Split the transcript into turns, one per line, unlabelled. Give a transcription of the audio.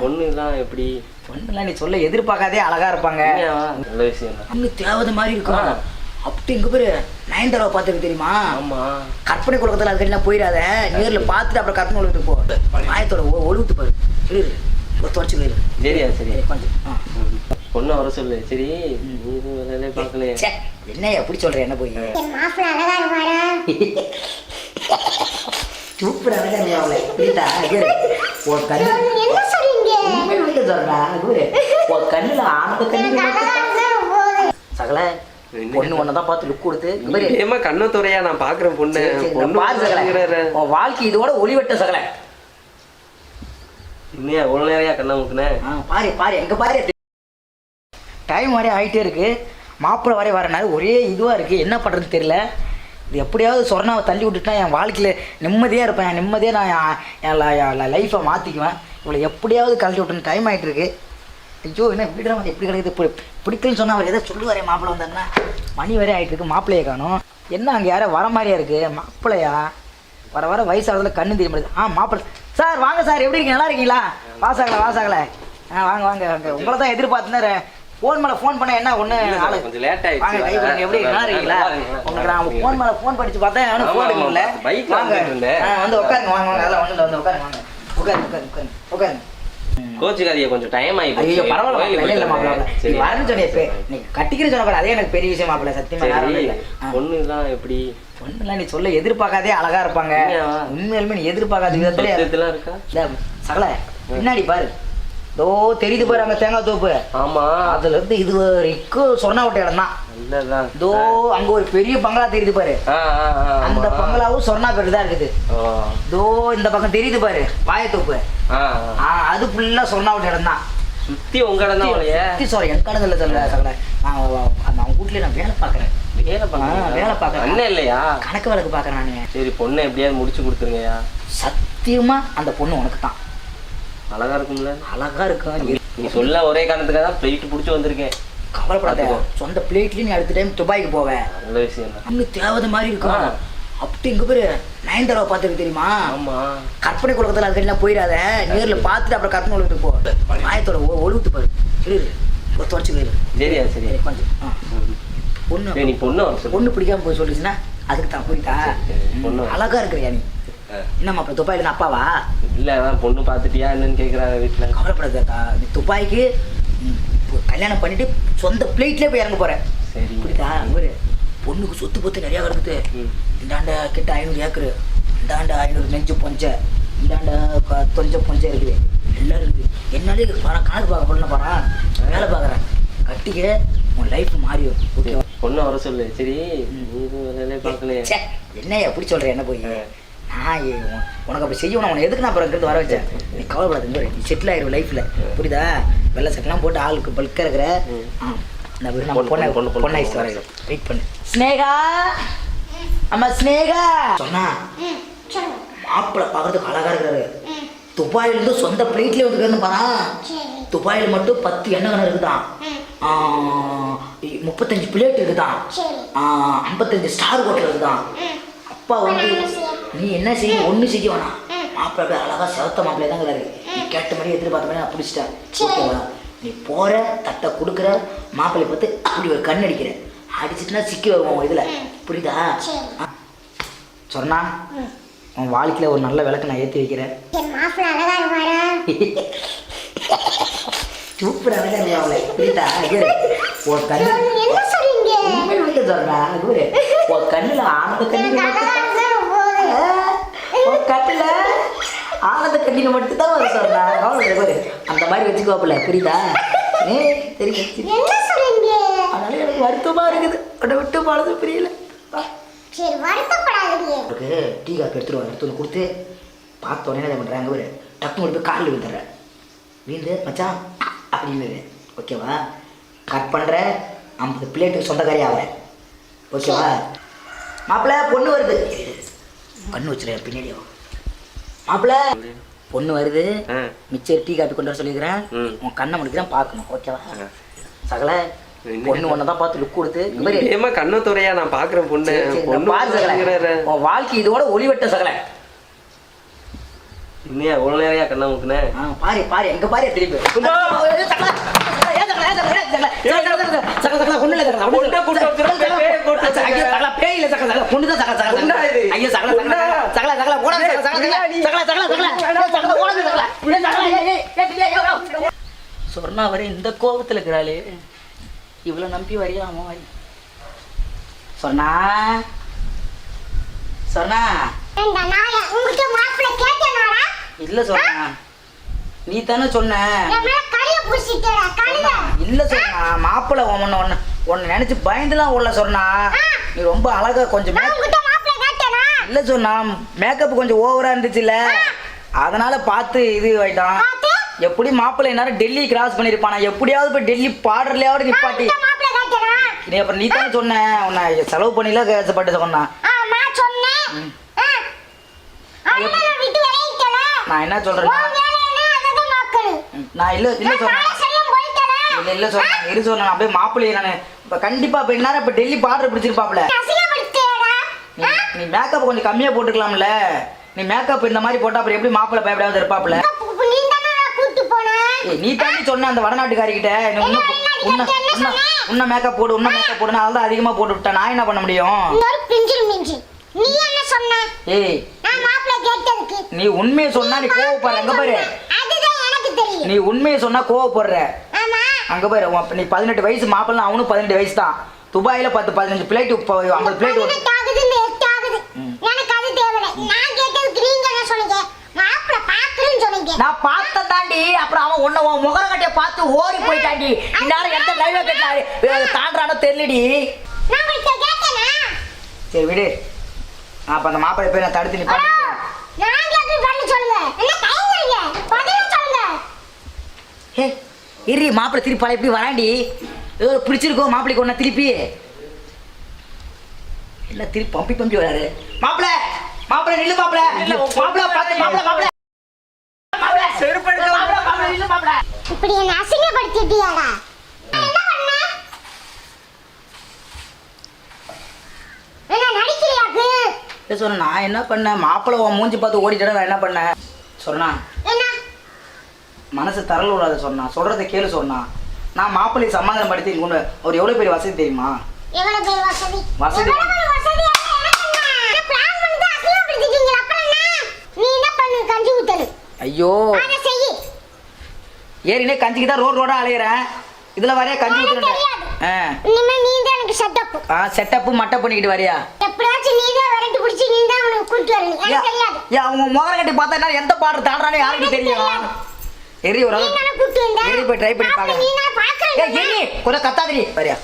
பொண்ணுலாம் எப்படி?
பொண்ணுலாம் நீ சொல்ல எதிர்பார்க்காதே அழகா இருப்பாங்க?
நல்ல விஷயம்.
அங்க தேவதை மாதிரி இருக்கும். அப்படி இங்க பேரு நயன்தாராவை பார்த்துருக்கு தெரியுமா?
ஆமா.
கற்பனை குலகத்தில் அதுக்கெல்லாம் போயிடாத. நேர்ல பார்த்துட்டு அப்புறம் கற்பனை குலகத்துக்கு போ. மாயத்தோட ஒழுகுத்து பாரு இரு தொடச்சு போயிரு
சரியா சரி
கொஞ்சம்.
பொண்ணு வர சொல்லு. சரி நீ
என்ன எப்படி சொல்ற? என்ன போய்?
அழகா
சூப்பரா அவளை புரியுதா? இரு. உன் கண்ணு
என்ன சொல்றீங்க?
உண்மை வீட்டு சொல்றா இரு. உன் கண்ணுல ஆனந்த கண்ணு
எனக்கு அழகா இருந்தா போதும்
சகல? பொண்ணு ஒன்னதான் பார்த்து லுக் கொடுத்து.
ஏமா கண்ணு துறையா? நான் பாக்குறேன் பொண்ணு. பொண்ணு.
உன் வாழ்க்கை இதோட ஒளிவட்ட சகல.
இன்னையா எவ்வளவு நேரையா கண்ணா முக்குன?
ஆ, பாரு பாரு எங்க பாரு. டைம் வரைய ஆகிட்டே இருக்கு. மாப்பிள்ளை வரைய வரனால ஒரே இதுவாக இருக்குது என்ன பண்ணுறதுன்னு தெரியல. இது எப்படியாவது சொர்ணாவை தள்ளி விட்டுட்டா என் வாழ்க்கையில் நிம்மதியாக இருப்பேன். நிம்மதியாக நான் என்- லைஃப்பை மாற்றிக்குவேன் இவளை எப்படியாவது கழட்டி விட்டுன்னு டைம் ஆகிட்டுருக்கு ஐயோ என்ன வீடு வந்து எப்படி கிடைக்குது இப்போ பிடிக்கலன்னு சொன்னால் அவர் எதை சொல்லுவாரே மாப்பிள்ளை வந்தாருன்னா? மணி வரை ஆகிட்டு இருக்கு மாப்பிள்ளையை காணும். என்ன அங்கே யாரோ வர மாதிரியா இருக்குது மாப்பிள்ளையா? வர வர வயசாகிறதுல கண்ணு தெரிய முடியுது ஆ மாப்பிள்ளை. சார் வாங்க சார். எப்படி இருக்கீங்க? நல்லா இருக்கீங்களா? வாசாகலை வாசாகலை. ஆ வாங்க வாங்க வாங்க. உங்களை தான் எதிர்பார்த்துனேன் ஃபோன் மேலே ஃபோன் பண்ண என்ன ஆளு.
கொஞ்சம் லேட் ஆயிடுச்சு.
வாங்க எப்படி நல்லா இருக்கீங்களா. உங்களுக்கு நான் ஃபோன் மேலே ஃபோன் படிச்சு பார்த்தேன் அவனு ஃபோன் எடுக்கல.
பைக்ல
வாங்க. வந்து உட்காருங்க வாங்க வாங்க. அதெல்லாம் இல்லை வந்து உட்காருங்க வாங்க. உட்காருங்க உட்காருங்க உட்காருங்க
கோச்சுக்காதிய கொஞ்சம் டைம் ஆகி.
ஐயோ பரவாயில்ல இல்லை மாப்பிள்ள
சரி.
வரணும்னு சொன்னியே நீ கட்டிக்கிற சொன்ன அதே எனக்கு பெரிய விஷயம் மாப்பிள்ள சத்தியமா இல்லை.
பொண்ணுலாம் எப்படி?
பொண்ணுலாம் நீ சொல்ல எதிர்பார்க்காதே அழகா இருப்பாங்க? உண்மையிலுமே நீ எதிர்பார்க்காத விதத்துல
இருக்கா?
சகல பின்னாடி பாரு. தோ தெரியுது பாரு அங்க தேங்காய் தோப்பு.
ஆமா.
அதுல இருந்து இது வரைக்கும் சொன்ன விட்ட இடம் தான். தோ அங்க ஒரு பெரிய பங்களா தெரியுது பாரு. அந்த. பங்களாவும் சொன்னா பேர் தான் இருக்குது.
ஓ.
தோ இந்த பக்கம் தெரியுது பாரு பாயத்தோப்பு.
ஆ,
அது ஃபுல்லா சொன்னா விட்ட இடம் தான்.
சுத்தி உங்க இடம் தான்
சுத்தி சொல்றேன் என் கடை சொல்ல சகல நான் அந்த அவங்க வீட்லயே நான் வேலை பாக்குறேன்
வேலை
ஆ, வேலை பார்க்கறேன்.
அண்ணன் இல்லையா?
கணக்கு வழக்கு பாக்குறேன் நானு.
சரி பொண்ணை எப்படியாவது முடிச்சு கொடுத்துருங்கய்யா.
சத்தியமா அந்த பொண்ணு உனக்கு தான்
அழகா இருக்கும்ல.
அழகா இருக்கும்
நீ சொல்ல ஒரே காரணத்துக்காக தான் பிளைட் பிடிச்சி வந்திருக்கேன்.
கவலைப்படாத. சொந்த பிளேட்லயும் நீ அடுத்த டைம் துபாய்க்கு போவேன்
நல்ல விஷயம்
அங்க தேவதை மாதிரி இருக்கும். அப்படி இங்க பேரு நயன்தாராவை பார்த்துருக்கு தெரியுமா?
ஆமா.
கற்பனை குலகத்தில் அதுக்கெல்லாம் போயிடாத. நேர்ல பார்த்துட்டு அப்புறம் கற்பனை குலகத்துக்கு போ. மாயத்தோட ஒழுகுத்து பாரு. இரு. ஒரு தொடச்சு போயிரு
சரியா சரி.
சரி, கொஞ்சம். பொண்ணு.
சரி, நீ பொண்ணு
பொண்ணு பிடிக்காம போய் சொல்லிச்சுன்னா அதுக்கு தான் புரியுதா
சரி.
அழகா இருக்கிறியா நீ. என்னம்மா அப்ப துபாயில அப்பாவா?
இல்ல அதான் பொண்ணு பார்த்துட்டியா என்னன்னு கேக்குறாங்க வீட்டுல
கவலைப்படாதக்கா. நீ துபாய்க்கு கல்யாணம் பண்ணிட்டு சொந்த பிளேட்லேயே போய் இறங்க போற.
சரி.
புரியுதா? ஒரு பொண்ணுக்கு சொத்து பொத்து நிறையா கிடக்குது. இந்தாண்ட கிட்ட ஐநூறு ஏக்கரு. இந்தாண்ட ஐநூறு நெஞ்சு பொஞ்சை. இந்தாண்ட தொஞ்ச பொஞ்சை இருக்குது. எல்லாம் இருக்குது. என்னாலே பணம் கணக்கு பார்க்க பண்ண போறேன் வேலை பார்க்குறேன் கட்டிக்க உன் லைஃப் மாறிடும். ஓகேவா
பொண்ணு வர சொல்லு. சரி
என்ன எப்படி சொல்ற? என்ன போய்? நான் உனக்கு அப்படி செய்யணும் உனக்கு எதுக்கு நான் அப்புறம் வர வச்சேன்? நீ கவலைப்படாத. நீ செட்டில் ஆயிரும் லைஃப்ல புரியுதா? வெள்ளை சட்டெல்லாம் போட்டு ஆளுக்கு பல்க இருக்கிற வெறும் நம்ம
பொண்ணு,
பொண்ணை. வரையும் வெயிட் பண்ணு ஸ்னேகா! அம்மா ஸ்னேகா! சொன்னா மாப்பிள்ளை பார்க்கறதுக்கு அழகா இருக்கிறாரு.
ம்
துபாயில இருந்து சொந்த பிளேட்லயே வந்துருக்காருன்னு பாரா. துபாயில் மட்டும் பத்து எண்ணெய் கணக்கு இருக்குதான். முப்பத்தஞ்சு பிளேட் இருக்குதான். ஐம்பத்தஞ்சு ஸ்டார் ஹோட்டல் இருக்குதான். அப்பா வந்து? நீ என்ன செய்ய ஒண்ணு செய்ய வேணாம். மாப்பிள்ளை அப்படியே அழகா செவத்த மாப்பிள்ளை தான் இருக்கிறாரு நீ கேட்ட மாதிரி எதிர்பார்த்த மாதிரி நான் பிடிச்சிட்டேன். ஓகேவா நீ போற தட்டை கொடுக்குற மாப்பிள்ளை பார்த்து அப்படி ஒரு கண் அடிக்கிற. அடிச்சிட்டுனா சிக்கி வருவோம் இதுல. புரியுதா. சொன்னா உன் வாழ்க்கையில ஒரு நல்ல விளக்கு நான் ஏற்றி வைக்கிறேன். சூப்பரா அவளை. புரியுதா. உன் கண்ணு.
என்ன சொல்றீங்க?
உண்மை வீட்டு சொல்றா இவரு உன் கண்ணுல ஆனந்த கண்ணீர் கண்ணுல ஆனந்த கண்ணீர் மட்டும் தான் வர சொல்றா கவலை பாரு அந்த மாதிரி வச்சுக்கோப்புல புரியுதா? ஏ தெரியும் அதனால எனக்கு வருத்தமா இருக்குது. உன்னை விட்டு போனது புரியல.
சரி வருத்தப்படாதீங்க.
டீ காப்பி எடுத்து கொடுத்து. பார்த்த உடனே என்ன பண்ணுறாங்க ஒரு டக்குனு கொண்டு போய் காலில் விழுந்துடுறேன் வீந்து மச்சான் அப்படின்னு ஓகேவா கட் பண்ணுற ஐம்பது பிளேட்டுக்கு சொந்தக்காரி ஆகிறேன் ஓகேவா மாப்பிள்ள பொண்ணு வருது. கண்ணு வச்சுருக்கேன் பின்னாடி மாப்பிள்ள பொண்ணு வருது. மிச்சர் டீ காப்பி கொண்டு வர சொல்லிக்கிறேன். உன் கண்ணை முடிக்கிறேன் பார்க்கணும் ஓகேவா. சகல? பொண்ணு ஒன்று தான் பார்த்து லுக் கொடுத்து
ஏமா கண்ணு துறையா நான் பாக்குறேன் பொண்ணு பொண்ணு.
உன் வாழ்க்கை இதோட ஒளிவட்ட சகல
இன்னையா இவ்வளவு நேரையா கண்ணா முக்குனே
ஆ, பாரு பாரு எங்க பாரு திரும்பி சகலா, சகலா, சகலா, சகலா, சகலா, சகலா, சகலா, சகலா, சகலா, சகலா, ஒண்ணும் இல்ல, சகலா, ஒண்ணும் இல்ல.
குண்டை கூட்டு வச்சிருக்க,
சகலா,
பேயை கூட்டு வச்சிருக்க.
ஐயோ, சகலா, பேய் இல்ல, சகலா, சகலா, பொண்ணுதான் சகலா, சகலா,
குண்டா இது.
ஐயோ, சகலா, சகலா,
குண்டா.
சகலா, சகலா, போடா, சகலா, சகலா,
குண்டா நீ.
சகலா, சகலா, சகலா, ஏய், சகலா, ஓடாத, சகலா. ஏய், சகலா, ஏய், ஏய், ஏய், ஏய், ஏய், ஏய். சொர்ணா வரை இந்த கோபத்துல இருக்கிறாளே. இவ்வளவு நம்பி வரியா அம்மா வரி
மாப்பிள்ளை கேட்டனாடா?
இல்ல சொர்ணா நீ தானே சொன்ன. இல்ல சொன்னா. மாப்பிள்ள உன்ன உன்ன உன்னை நினைச்சு பயந்துலாம் உள்ள சொன்னா. நீ ரொம்ப அழகா கொஞ்சம் இல்ல சொன்னா. மேக்கப் கொஞ்சம் ஓவரா இருந்துச்சுல்ல. அதனால பார்த்து இது ஆயிட்டான். எப்படி மாப்பிள்ளை நேரம் டெல்லி கிராஸ் பண்ணிருப்பானா? எப்படியாவது போய் டெல்லி பார்டர்லயாவது நிப்பாட்டி. நீ அப்புறம் நீ தானே சொன்ன. உன்னை செலவு பண்ணில கேசப்பட்டு சொன்னா.
நான்
என்ன
என்ன பார்க்கணும்
நான் இல்ல இல்ல சொன்னேன். இல்ல இல்ல சொன்னேன். இரு சொன்னேன். அப்படியே மாப்பிள்ளையை நான் இப்ப கண்டிப்பா இப்ப இந்நேரம் இப்ப டெல்லி பார்டர் பிடிச்சிருப்பாப்ல நீ மேக்கப் கொஞ்சம் கம்மியா போட்டுக்கலாம்ல. நீ மேக்கப் இந்த மாதிரி போட்டா அப்புறம் எப்படி மாப்பிள்ளை பயப்படாத இருப்பாப்ல
நீ தானே கூட்டு போன
ஏய் நீ தாண்டி சொன்ன அந்த வடநாட்டுக்காரி கிட்ட நீ உன்ன உன்ன உன்ன உன்ன மேக்கப் போடு உன்ன மேக்கப் போடுன்னு அதெல்லாம் அதிகமா போட்டு விட்டா நான் என்ன பண்ண முடியும்?
நீ என்ன சொன்ன?
ஏய். நீ உண்மையை சொன்னா நீ கோவப்படுற. அங்க பாரு.
அதுதான் எனக்கு தெரியும்.
நீ உண்மையை சொன்னா கோவப்படுற.
ஆமா.
அங்க பாரு நீ பதினெட்டு வயசு மாப்பிள்ளை அவனும் பதினெட்டு வயசு தான். துபாயில பத்து பதினஞ்சு பிளேட் ஐம்பது பிளேட்
பதினெட்டு ஆகுது இந்த எட்டு ஆகுது எனக்கு அது தேவையில்லை நான் கேட்டதுக்கு நீங்க என்ன சொன்னீங்க மாப்பிள்ளை சொன்னீங்க.
நான் பார்த்த தாண்டி அப்புறம் அவன் உன்னை உன் முகர கட்டிய பார்த்து ஓடி போயிட்டாண்டி. இந்நேரம் எந்த டைவ் கட்டாரு? தாண்டானோ தெரியலடி.
நான் உங்கள்கிட்ட கேட்டேனா?
சரி விடு. அப்ப அந்த போய் நான் தடுத்து ஏ இரு மாப்பிள்ளை திருப்பி பழைய எப்படி வராண்டி? ஏதோ பிடிச்சிருக்கோ மாப்பிள்ளைக்கு ஒன்றா திருப்பி? இல்ல திருப்பி பம்பி பம்பி வராரு. மாப்பிள்ளை மாப்பிள்ளை நில்லு மாப்பிள்ளை. மாப்பிள்ளை பார்த்து மாப்பிள்ளை மாப்பிள்ளை மாப்பிள்ளை
செருப்படுத்த
மாப்பிள்ளை மாப்பிள்ளை நில்லு மாப்பிள்ளை
இப்படி என்ன அசிங்கப்படுத்திட்டியாடா? என்ன பண்ண?
சொன்ன நான் என்ன பண்ணேன் மாப்பிள்ளை உன் மூஞ்சி பார்த்து ஓடிட்டேன் நான் என்ன பண்ணேன் சொன்னா
என்ன?
மனசு தரல் விடாத சொன்னா. சொல்றதை கேளு சொன்னா. நான் மாப்பிள்ளையை சமாதானம் படுத்தி கொண்டு அவர் எவ்வளவு பெரிய வசதி தெரியுமா?
வசதி?
வசதி. ஐயோ. ஏறினே கஞ்சிக்கு தான் ரோடு ரோடா அலையிறேன் இதுல வரையா கஞ்சி
தெரியாது.
ஆ. செட்டப்பு மட்டை பண்ணிக்கிட்டு வரியா? ஏன் அவங்க முகர கட்டி பார்த்தா எந்த பாட்டு தாண்டானே யாருக்கு தெரியும். எரி ஒரு எரி போய் ட்ரை பண்ணி
தான்
ஏய் எரி கொஞ்சம் கத்தாதிரி வரியா?